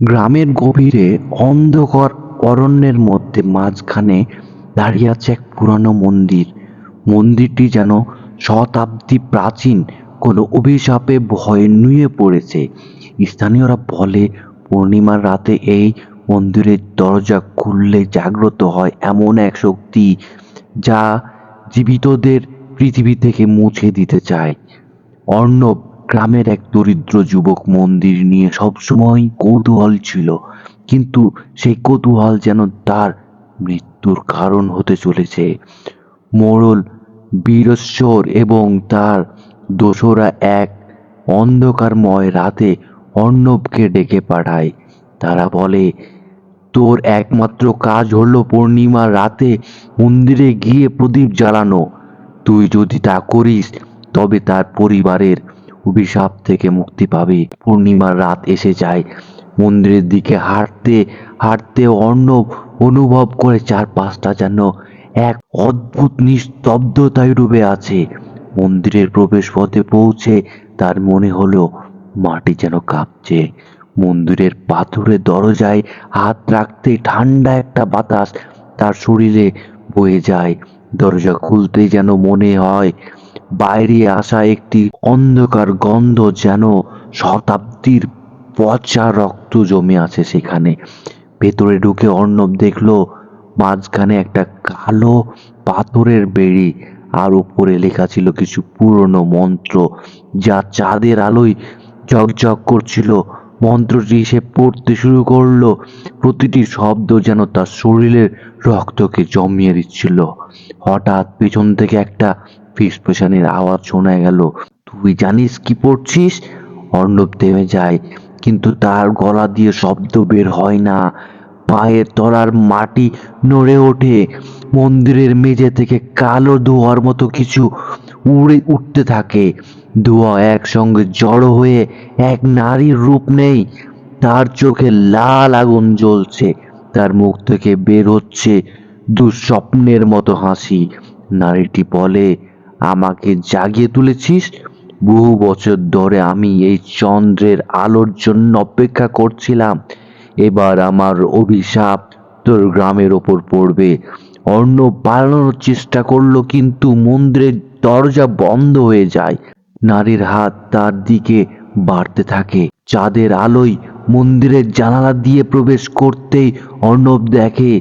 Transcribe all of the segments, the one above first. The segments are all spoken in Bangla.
গ্রামের গভীরে অন্ধকার অরণ্যের মধ্যে মাঝখানে দাঁড়িয়ে আছে এক পুরানো মন্দির। মন্দিরটি যেন শতাব্দী প্রাচীন, কোনো অভিশাপে ভয়ে নুয়ে পড়েছে। স্থানীয়রা বলে, পূর্ণিমার রাতে এই মন্দিরের দরজা খুললে জাগ্রত হয় এমন এক শক্তি যা জীবিতদের পৃথিবী থেকে মুছে দিতে চায়। অর্ণব গ্রামের এক দরিদ্র যুবক মন্দির নিয়ে সবসময় কৌতূহল ছিল। কিন্তু সেই কৌতূহল যেন তার মৃত্যুর কারণ হতে চলেছে। মোড়ল বীরেশ্বর এবং তার দোসরা এক অন্ধকারময় রাতে অর্ণবকে ডেকে পাঠায়। তারা বলে, তোর একমাত্র কাজ হলো পূর্ণিমার রাতে মন্দিরে গিয়ে প্রদীপ জ্বালানো। তুই যদি তা করিস, তবে তার পরিবারের অভিশাপ থেকে মুক্তি পাবে। পূর্ণিমার রাত এসে যায়। মন্দিরের দিকে হাঁটতে হাঁটতে অর্ণব অনুভব করে চারপাশটা যেন এক অদ্ভুত নিস্তব্ধতায় ডুবে আছে। মন্দিরের প্রবেশ পথে পৌঁছে তার মনে হলো, মাটি যেন কাঁপছে। মন্দিরের পাথরের দরজায় হাত রাখতেই ঠান্ডা একটা বাতাস তার শরীরে বয়ে যায়। দরজা খুলতেই যেন মনে হয় বাইরে আসা একটি অন্ধকার গন্ধ যেন শতাব্দীর পচা রক্ত জমে আছে সেখানে। ভেতরে ঢুকে অর্ণব দেখল, মাঝখানে একটা কালো পাথরের বেড়ি আর উপরে লেখা ছিল কিছু পুরনো মন্ত্র যা চাঁদের আলোয় ঝকঝক করছিল। মন্ত্রটি সে পড়তে শুরু করল, প্রতিটি শব্দ যেন তার শরীরের রক্তকে জমিয়ে দিচ্ছিল। হঠাৎ পেছন থেকে একটা ফিসফিসানির আওয়াজ শোনা গেল, তুই জানিস কি পড়ছিস? অর্ণব থেমে যায়, কিন্তু তার গলা দিয়ে শব্দ বের হয় না। পায়ের তলার মাটি নড়ে ওঠে, মন্দিরের মেঝে থেকে কালো ধোঁয়ার মতো কিছু উড়ে উঠতে থাকে। ধোঁয়া একসঙ্গে জড়ো হয়ে এক নারীর রূপ নেই, তার চোখে লাল আগুন জ্বলছে, তার মুখ থেকে বের হচ্ছে দুঃস্বপ্নের মতো হাসি। নারীটি বলে আমাকে জাগিয়ে তুলেছিস? বহু বছর ধরে আমি এই চন্দ্রের আলোর জন্য অপেক্ষা করছিলাম। এবার আমার অভিশাপ তোর গ্রামের ওপর পড়বে। অর্ণ পালানোর চেষ্টা করল কিন্তু মন্দিরের দরজা বন্ধ হয়ে যায়। নারীর হাত তার দিকে বাড়তে থাকে। চাঁদের আলোয় মন্দিরের জানালা দিয়ে প্রবেশ করতেই অর্ণব দেখে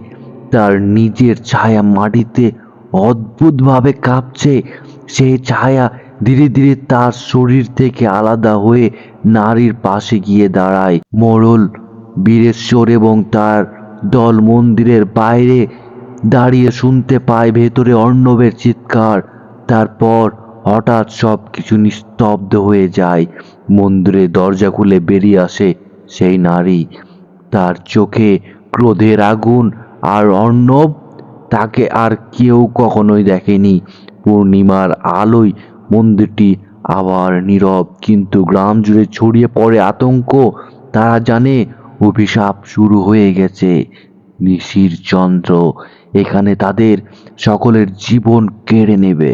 তার নিজের ছায়া মাটিতে অদ্ভুতভাবে কাঁপছে। সেই ছায়া ধীরে ধীরে তার শরীর থেকে আলাদা হয়ে নারীর পাশে গিয়ে দাঁড়ায়। মোড়ল বীরেশ্বর এবং তার দল মন্দিরের বাইরে দাঁড়িয়ে শুনতে পায় ভেতরে অর্ণবের চিৎকার। তারপর হঠাৎ সব কিছু নিস্তব্ধ হয়ে যায়। মন্দিরের দরজা খুলে বেরিয়ে আসে সেই নারী। তার চোখে ক্রোধের আগুন আর অর্ণব তাকে আর কেউ কখনোই দেখেনি। পূর্ণিমার আলোয় মন্দিরটি আবার নীরব, কিন্তু গ্রাম জুড়ে ছড়িয়ে পড়ে আতঙ্ক। তারা জানে অভিশাপ শুরু হয়ে গেছে। নিশির চন্দ্র এখানে তাদের সকলের জীবন কেড়ে নেবে।